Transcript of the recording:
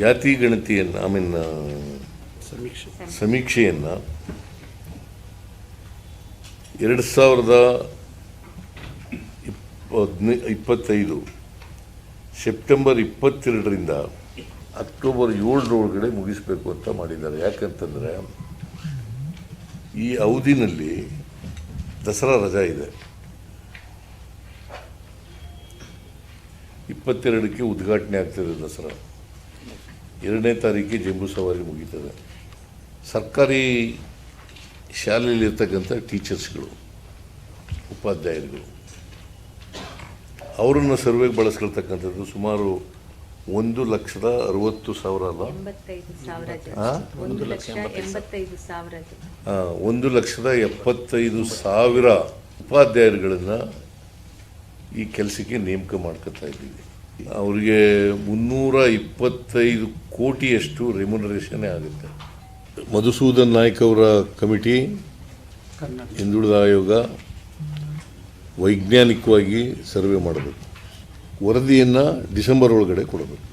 ಜಾತಿ ಗಣತಿಯನ್ನು I mean ಸಮೀಕ್ಷೆ. ಸಮೀಕ್ಷೆಯನ್ನು ಎರಡು ಸಾವಿರದ ಇಪ್ಪತ್ನೇ ಇಪ್ಪತ್ತೈದು ಸೆಪ್ಟೆಂಬರ್ ಇಪ್ಪತ್ತೆರಡರಿಂದ ಅಕ್ಟೋಬರ್ ಏಳರೊಳಗಡೆ ಮುಗಿಸಬೇಕು ಅಂತ ಮಾಡಿದ್ದಾರೆ. ಯಾಕಂತಂದರೆ ಈ ಅವಧಿನಲ್ಲಿ ದಸರಾ ರಜಾ ಇದೆ. ಇಪ್ಪತ್ತೆರಡಕ್ಕೆ ಉದ್ಘಾಟನೆ ಆಗ್ತಿದೆ ದಸರಾ. ಎರಡನೇ ತಾರೀಕಿಗೆ ಜಂಬೂ ಸವಾರಿ ಮುಗೀತದೆ. ಸರ್ಕಾರಿ ಶಾಲೆಯಲ್ಲಿರ್ತಕ್ಕಂಥ ಟೀಚರ್ಸ್ಗಳು ಉಪಾಧ್ಯಾಯರುಗಳು ಅವರನ್ನು ಸರ್ವೆಗೆ ಬಳಸ್ಕೊಳ್ತಕ್ಕಂಥದ್ದು ಸುಮಾರು ಒಂದು ಲಕ್ಷದ ಅರವತ್ತು ಸಾವಿರ ಅಲ್ಲ? ಒಂದು ಲಕ್ಷದ ಎಪ್ಪತ್ತೈದು ಸಾವಿರ ಉಪಾಧ್ಯಾಯರುಗಳನ್ನು ಈ ಕೆಲಸಕ್ಕೆ ನೇಮಕ ಮಾಡ್ಕೊತಾ ಇದ್ದೀವಿ. ಅವರಿಗೆ ಮುನ್ನೂರ ಇಪ್ಪತ್ತೈದು ಕೋಟಿಯಷ್ಟು ರೆಮ್ಯುನರೇಷನ್ನೇ ಆಗುತ್ತೆ. ಮಧುಸೂದನ್ ನಾಯ್ಕ್ ಅವರ ಕಮಿಟಿ ಹಿಂದುಳಿದ ಆಯೋಗ ವೈಜ್ಞಾನಿಕವಾಗಿ ಸರ್ವೆ ಮಾಡಬೇಕು. ವರದಿಯನ್ನು ಡಿಸೆಂಬರ್ ಒಳಗಡೆ ಕೊಡಬೇಕು.